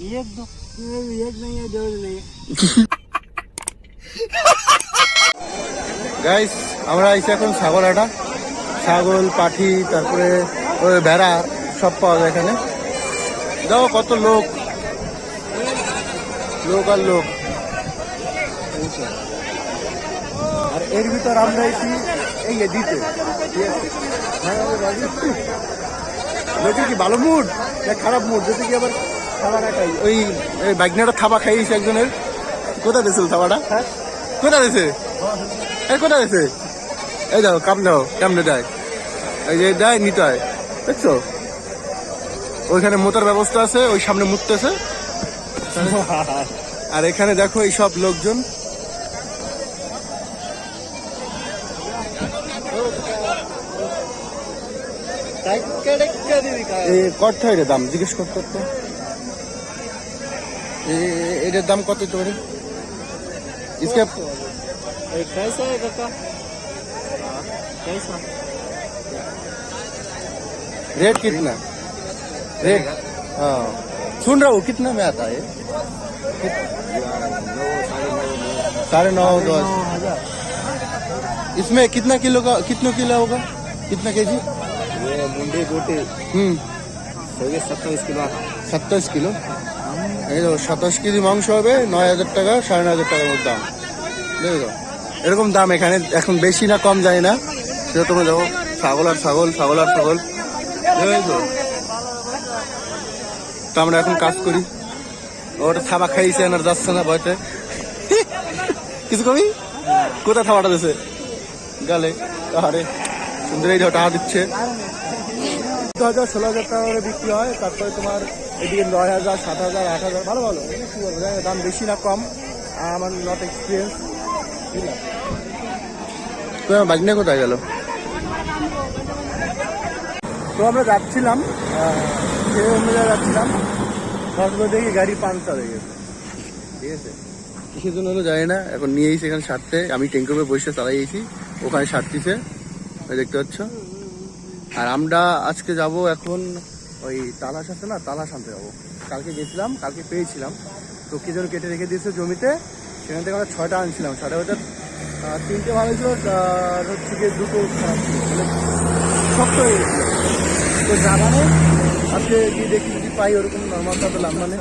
एक दो एक नहीं है दो नहीं है গাইস আমরা আইছি এখন ছাগল হাটা ছাগল পাঠি তারপরে ওই ভেড়া সব পাওয়া যায় এখানে দেখো কত লোক লোক আর লোক বুঝছো? আর এর ভিতর আমরা আইছি এই যে দিতে ঠিক আছে? হ্যাঁ, আমি রাজি। লোকে কি ভালো মুড না খারাপ মুড যদি কি আবার খাবার খাই ওই ওই বাগনাটা থাবা খাইয়েছে একজনের। কোথায় দিয়েছিল থাবাটা? কোথায় দিয়েছে এই কোথায় দিয়েছে এই দাও কাম দাও কেমনে দেয়? এই যে দেয় নিতে হয় দেখছ? ওইখানে মোতার ব্যবস্থা আছে ওই সামনে মুততেছে। আর এখানে দেখো এই সব লোকজন। কত হয় দাম জিজ্ঞেস করতে এটার দাম কত হতে পারে इसका एक कैसा है काका कैसा रेट कितना रेट हाँ सुन रहा हूँ कितना में आता है साढ़े नौ दस नौ हजार इसमें कितना किलो का कितना किलो होगा कितना केजी ये मुंडी गोटी হুম सही सत्ताईस किलो সাতাশ কিলো এই তো সাতাশ কেজি মাংস হবে, নয় হাজার টাকা, সাড়ে নয় হাজার টাকার মধ্যে দাম। দেখো এরকম দাম এখানে এখন বেশি না কম যায় না। সেটা তোমরা দেখো, ছাগল আর ছাগল ছাগল আর ছাগল। দেখো তো। আমরা এখন কাজ করি। ওটা থাবা খাইছে আর যাচ্ছে না ভয়তে। কিছু কবি? কোথায় থাবাটা দিছে? গালে। আরে সুন্দর এই টাকা দিচ্ছে। চোদ্দ হাজার ষোলো হাজার টাকা করে বিক্রি হয় তারপরে তোমার এদিকে নয় হাজার সাত হাজার আট হাজার ভালো ভালো। কি বলব দাম বেশি না কম। আমার নট এক্সপিরিয়েন্স তো আমার বাগনে কোথায় গেল? তো আমরা যাচ্ছিলাম যে অন্য জায়গায় যাচ্ছিলাম। হঠাৎ দেখি গাড়ি পাংচার হয়ে গেছে। ঠিক আছে? কিসের জন্য হলো জানি না এখন নিয়েই সেখানে সারতে। আমি ট্যাঙ্কের বসে চালাইছি ওখানে সারতিছে দেখতে পাচ্ছ? আর আমরা আজকে যাব এখন ওই তালাশ আছে না? তালাশ আনতে যাব। কালকে গেছিলাম, কালকে পেয়েছিলাম। তো কি যেন কেটে রেখে দিয়েছে জমিতে। সেখান থেকে আমরা ছয়টা আনছিলাম। ছয়টা হচ্ছে তিনটে ভালো ছিল আর হচ্ছে গিয়ে দুটো খারাপ ছিল। মানে শক্ত হয়ে গেছিল। তো জানানো আজকে গিয়ে দেখি যদি পাই ওরকম নর্মাল তো লাভ মানে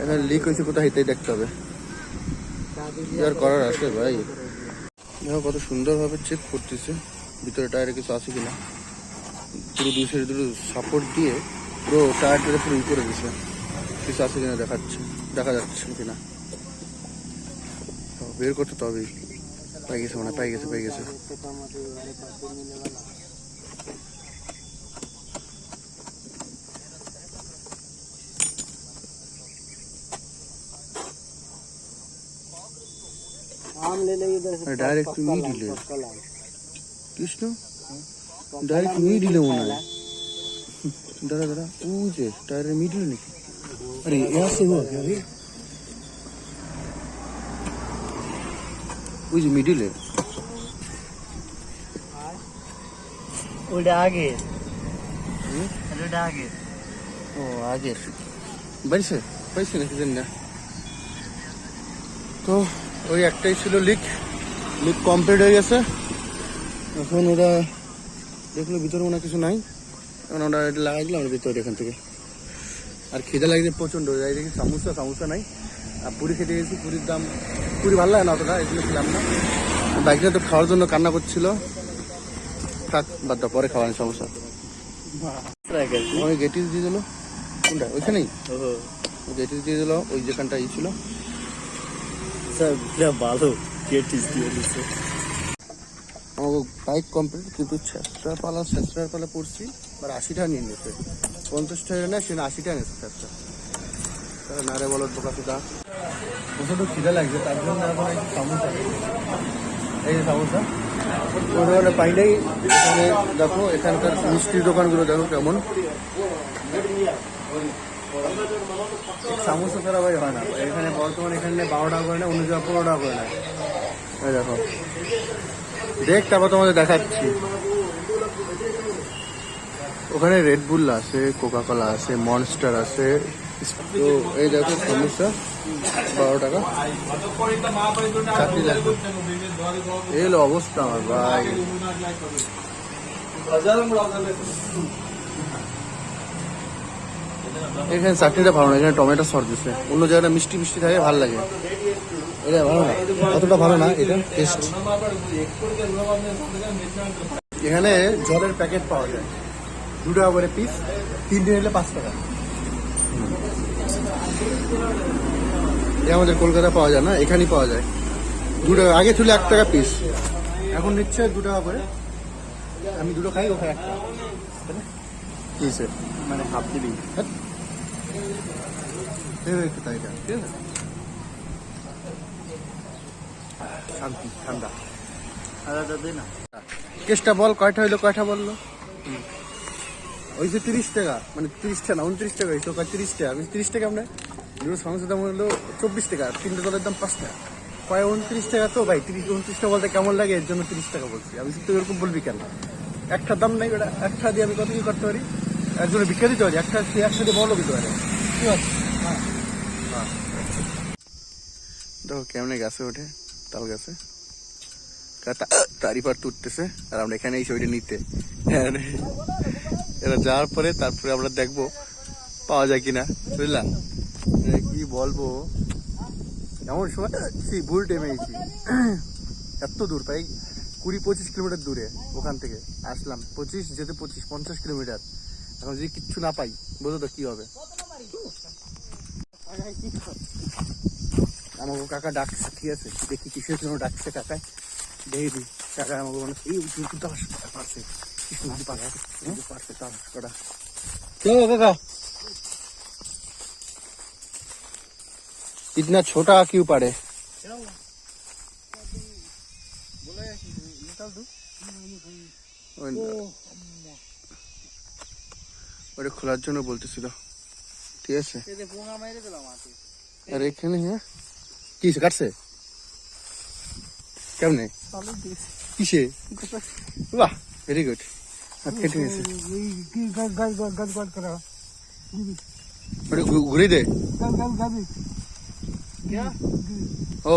এখানে লিক হয়েছে কোথায়, এটাই দেখতে হবে। আর করার আছে ভাই? দেখো কত সুন্দরভাবে চেক করতেছে। ভিতরে টায়ারে কিছু আছে কিনা। পুরো দুই সাইডে দুটো সাপোর্ট দিয়ে পুরো টায়ারটারে পুরো ই করে দিছে কিছু আছে কিনা দেখাচ্ছে দেখা যাচ্ছে কিনা তো বের করতে তো হবেই পাই গেছে মানে পাই গেছে পাই গেছে आम ले ले इधर से डायरेक्ट पक्का मीट लाल, ले पक्का लाल। কৃষ্ণ ডাইরেক্ট মিডিলে মনে হয় দাঁড়া দাঁড়া ও যে টায়ারের মিডিলে নাকি আরে यहाँ से हुआ क्या अभी ওই যে মিডিলে ওটা আগে ওটা আগে ও আগের বাড়িছে পাইছে নাকি জানি না তো ওই একটাই ছিল লিক লিক কমপ্লিট হয়ে গেছে এখন ওরা দেখল ভিতরে মনে কিছু নাই। এখন এটা লাগাই দিলাম ভিতরে এখান থেকে। আর খিদে লাগছে প্রচণ্ড যাই দেখি সামোসা সামোসা নাই। আর পুরি খেতে গেছি পুরীর দাম পুরি ভালো লাগে না অতটা এগুলো খেলাম না। বাইকটা তো খাওয়ার জন্য কান্না করছিল। থাক বাদ দাও পরে খাওয়ানি সমস্যা ওই গেটিস দিয়ে দিল? কোনটা? ওইখানেই গেটিস দিয়ে দিল ওই যেখানটা ই ছিল। ভালো। কেটিস দিয়ে দিছে। আমার বাইক কমপ্লিট কিন্তু ছেঁচড়া পালা ছেঁচড়ার পালা পড়ছি আর আশি টাকা নিয়ে নিয়েছে। পঞ্চাশ টাকা না সে আশি টাকা নিয়েছে ছেঁচড়া। তাহলে না রে বলো বোকা সুদা। প্রচণ্ড খিদে লাগছে তার জন্য এখন একটু সমস্যা এই যে সমস্যা ওই দোকানে পাই এখানে দেখো এখানকার মিষ্টির দোকানগুলো দেখো কেমন। সামোসা ছাড়া ভাই হয় না। এখানে বর্তমানে এখানে বারো টাকা করে না অন্য জায়গায় পনেরো টাকা করে না দেখো। দেখ তারপর তোমাদের দেখাচ্ছি। ওখানে রেডবুল আছে কোকা কোলা আছে মনস্টার আছে। তো এই দেখো সমস্যা, বারো টাকা। চাকরি অবস্থা আমার, ভাই। এখানে চাটনিটা ভালো না এখানে টমেটো সর দিচ্ছে অন্য জায়গাটা মিষ্টি মিষ্টি থাকে ভালো লাগে। এটা ভালো না? অতটা ভালো না এটা টেস্ট এখানে জলের প্যাকেট পাওয়া যায়। দু টাকা করে পিস তিনটে নিলে পাঁচ টাকা। আমাদের কলকাতা পাওয়া যায় না এখানেই পাওয়া যায়। দু টাকা আগে ছিল এক টাকা পিস এখন নিচ্ছে দু টাকা করে আমি দুটো খাই ও খাই একটা মানে হাফ দিবি। ভেবে একটু তাই ঠিক আছে শান্তি ঠান্ডা কেসটা বল, কয়টা হইল, কয়টা বলল? ওইসে তিরিশ টাকা মানে তিরিশ টাকা না, উনত্রিশ টাকা হয়েছে কয় তিরিশ টাকা আমি তিরিশ টাকা আমরা দুটো দাম হলো চব্বিশ টাকা, তিনটে দলের দাম পাঁচ টাকা। কয় উনত্রিশ টাকা তো ভাই, তিরিশ, উনত্রিশ টাকা বলতে কেমন লাগে? এর জন্য তিরিশ টাকা বলছি। আমি তুই এরকম বলবি কেন? একটা দাম নাই, ওটা একটা দিয়ে আমি কত কি করতে পারি? একজনে ভিক্ষা দিতে পারি একটা একসাথে বলো দিতে পারে ঠিক আছে দেখো কেমনে গাছে ওঠে, তাল গাছে। তা- তারই পার তুলতেছে আর আমরা এখানে এই ছবিটা নিতে। হ্যাঁ এরা যাওয়ার পরে তারপরে আমরা দেখব পাওয়া যায় কিনা বুঝলাম কি বলব? এমন সময় ভুল টাইমে এসেছি এত দূর, প্রায় কুড়ি পঁচিশ কিলোমিটার দূরে, ওখান থেকে। আসলাম, পঁচিশ, যেতে পঁচিশ, পঞ্চাশ কিলোমিটার। এখন যদি কিচ্ছু না পাই বলো তো কি হবে আমাকে কাকা ডাকছে ঠিক আছে দেখি কিসের জন্য ডাকছে কাকায় দেখি দি কাকা আমাকে মনে হচ্ছে, এই উঁচু তাস পারছে কি সুন্দর পারছে পারছে তাস করা क्यों काका इतना छोटा क्यों पड़े ওটা খোলার জন্য বলতেছিল ঠিক আছে? আর এখানে হ্যাঁ? কি কাটছে? কেমনে কিসে? বাহ ভেরি গুড কেটে নিয়েছে। ওটা ঘুরে দে। ও।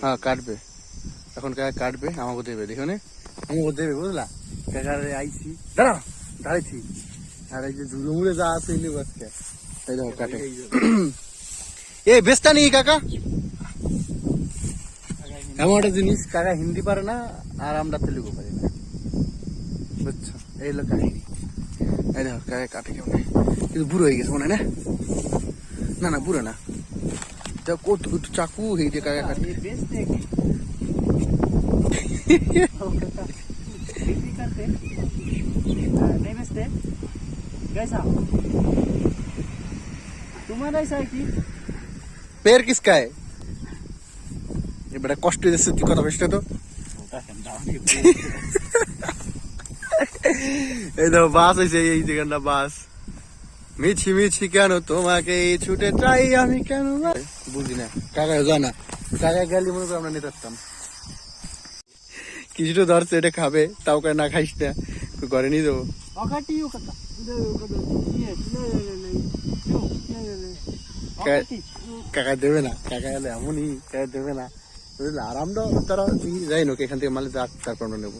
হ্যাঁ কাটবে। এখন কাকা কাটবে? আমাকে দেবে, দেখো নে। আমাকে দেবে, বুঝলা? কাকার আইছি। দাঁড়া দাঁড়াইছি। আর এই যে ঝুড়ো মুড়ে যা আছে এনে বাচ্চা এই দেখো, কাটে। এ বেস্তা নেই কাকা। এমন একটা জিনিস, কাকা হিন্দি পারে না, আর আমরা তেলুগু পারি না। বুঝছ? এই হলো কাহিনী। এই দেখো, কাকা কাটে কেমন। কিন্তু বুড়ো হয়ে গেছে মনে না? না না, বুড়ো না। তা কত একটু চাকু হয়ে যে কাকা কাটে ये बेचते हैं क्या? बिक्री करते हाँ, नहीं बेचते कैसा तुम्हारा ऐसा है कि পের কিসকা है ये बड़ा কষ্ট দিচ্ছে তুই কথা বেশটা তো এই দেখো বাস হয়েছে এই যেখানটা বাস মিছি মিছি কেন তোমাকে এই ছুটে চাই আমি কেন বুঝি না। টাকা যায় না। টাকা মনে করি আমরা নিতে পারতাম কিছুটা ধরছে এটা খাবে তাও করে না খাইস না। ঘরে নিয়ে যাব। কাকা। দেবে না। কাকা এলে এমনই কাকা দেবে না। বুঝলে আরামটা তারা যাই নোক এখান থেকে মালে যাক তারপর আমরা নেব।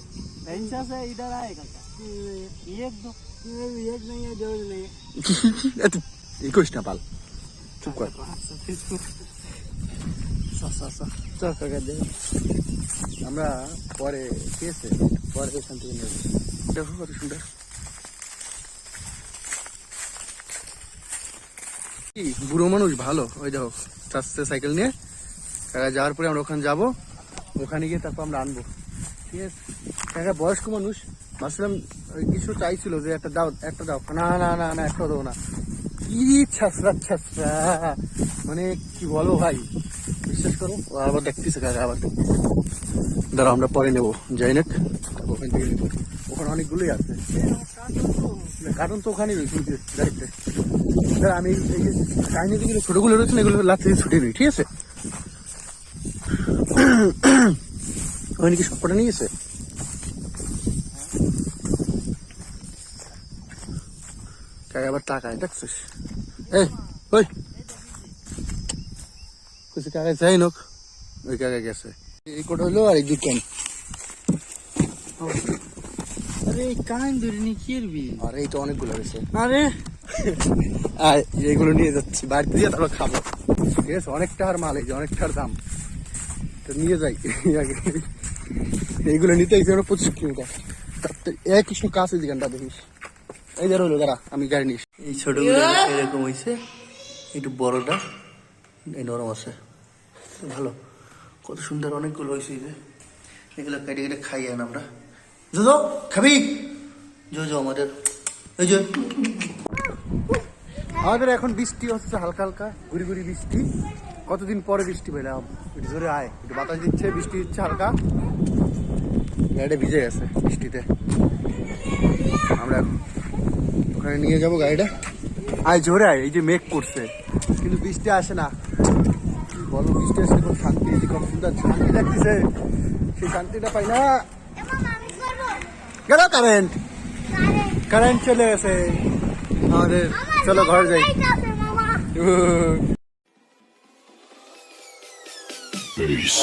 একুশ না পাল। চুপ কর কাকা আমরা পরে পরে এখান থেকে নেব দেখো কত সুন্দর। বুড়ো মানুষ ভালো। ওই দেখো চারটে সাইকেল নিয়ে। কাকা যাওয়ার পরে আমরা ওখানে যাব। ওখানে গিয়ে তারপর আমরা আনব। ঠিক আছে? একটা বয়স্ক মানুষ। ভাবছিলাম কিছু চাইছিল যে একটা দাও একটা দাও। না না না না, একটা দাও না। কি ছাসরা ছাসরা মানে কি বলো ভাই? বিশ্বাস করো? আবার দেখতেছে, কাকা আবার দেখতেছে। দাঁড়া আমরা পরে নেব। যাই না ওখান থেকে নেব। ওখানে অনেকগুলোই আছে। কারণ তো ওখানেই রয়েছে গাড়িতে। দাঁড়া, আমি এই যে ছোটগুলো রয়েছে এগুলো লাচ্ছি ছুটে নিই, ঠিক আছে? ওখানে কি সবকটা নিয়ে গেছে আবার টাকায় দেখছিস? এই ওই। কিছু কাকা যাই নোক ওই কাকা গেছে। এই কোটা হলো আর এই দোকান আরে কান ধরে নি কি করবি? আর অনেকগুলো রয়েছে আরে। আর এইগুলো নিয়ে যাচ্ছি। বাড়িতে দিয়ে তারপর খাব। ঠিক আছে অনেক টাকার মাল এই যে অনেক টাকার দাম। তো নিয়ে যাই। আগে এইগুলো নিতে গেছি আমরা পঁচিশ কিলোমিটার তার এক কিছু কাছে যেখানটা দেখিস। এই যে রইল দাঁড়া আমি গাড়ি নিস এই ছোটগুলো এরকম হয়েছে একটু বড়টা এই নরম আছে। ভালো কত সুন্দর অনেকগুলো হয়েছে এই যে। এগুলো কেটে কেটে খাই আন আমরা। জো খাবি? জো জো আমাদের। এই যে। আমাদের এখন বৃষ্টি হচ্ছে হালকা হালকা গুড়ি গুড়ি বৃষ্টি। কতদিন পরে বৃষ্টি পেলাম একটু জোরে আয় একটু বাতাস দিচ্ছে বৃষ্টি দিচ্ছে হালকা। গাড়িটা ভিজে গেছে বৃষ্টিতে। আমরা এখন ওখানে নিয়ে যাব গাড়িটা। আয়, জোরে আয়, এই যে মেঘ করছে। কিন্তু বৃষ্টি আসে না। বলো, বৃষ্টি আসে খুব শান্তি এই যে সুন্দর শান্তি দেখতেছে সেই শান্তিটা পাই না। গেল কারেন্ট কারেন্ট চলে গেছে। আমাদের চলো ঘর যাই। Peace.